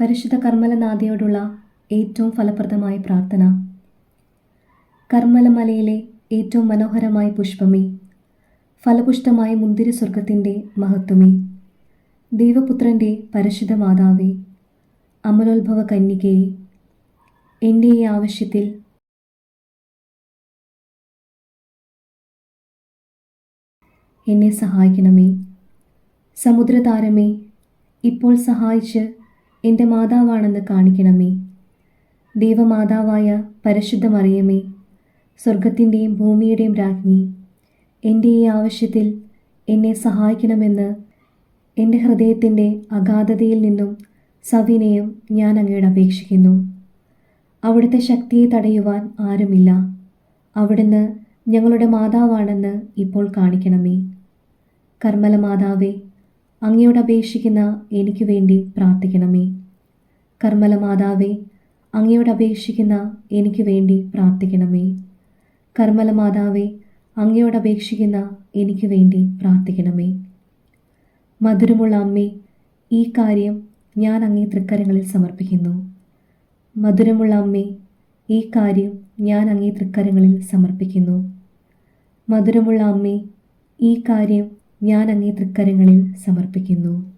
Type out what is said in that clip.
പരിശുദ്ധ കർമ്മലനാഥയോടുള്ള ഏറ്റവും ഫലപ്രദമായ പ്രാർത്ഥന. കർമ്മലമലയിലെ ഏറ്റവും മനോഹരമായ പുഷ്പമേ ഫലപുഷ്ടമായ മുന്തിരി സ്വർഗത്തിന്റെ മഹത്വമേ ദൈവപുത്രന്റെ പരിശുദ്ധ മാതാവേ അമലോത്ഭവ കന്യകയെ എന്റെ ഈ ആവശ്യത്തിൽ എന്നെ സഹായിക്കണമേ. സമുദ്രതാരമേ ഇപ്പോൾ സഹായിച്ച് എന്റെ മാതാവാണെന്ന് കാണിക്കണമേ. ദേവമാതാവായ പരിശുദ്ധ മറിയമേ സ്വർഗത്തിന്റെയും ഭൂമിയുടെയും രാജ്ഞി എന്റെ ഈ ആവശ്യത്തിൽ എന്നെ സഹായിക്കണമെന്ന് എന്റെ ഹൃദയത്തിന്റെ അഗാധതയിൽ നിന്നും സവിനയം ഞാൻ അങ്ങയോട് അപേക്ഷിക്കുന്നു. അവിടുത്തെ ശക്തിയെ തടയുവാൻ ആരുമില്ല. അവിടുന്ന് ഞങ്ങളുടെ മാതാവാണെന്ന് ഇപ്പോൾ കാണിക്കണമേ. കർമ്മല മാതാവേ അങ്ങയോട് അപേക്ഷിക്കുന്ന എനിക്ക് വേണ്ടി പ്രാർത്ഥിക്കണമേ. കർമ്മല മാതാവേ അങ്ങയോട് അപേക്ഷിക്കുന്ന എനിക്ക് വേണ്ടി പ്രാർത്ഥിക്കണമേ. കർമ്മല മാതാവേ അങ്ങയോട് അപേക്ഷിക്കുന്ന എനിക്ക് വേണ്ടി പ്രാർത്ഥിക്കണമേ. മധുരമുള്ള അമ്മേ ഈ കാര്യം ഞാൻ അങ്ങേ തൃക്കരങ്ങളിൽ സമർപ്പിക്കുന്നു. മധുരമുള്ള അമ്മേ ഈ കാര്യം ഞാൻ അങ്ങേ തൃക്കരങ്ങളിൽ സമർപ്പിക്കുന്നു. മധുരമുള്ള അമ്മേ ഈ കാര്യം ഞാൻ അങ്ങേ തൃക്കരങ്ങളിൽ സമർപ്പിക്കുന്നു.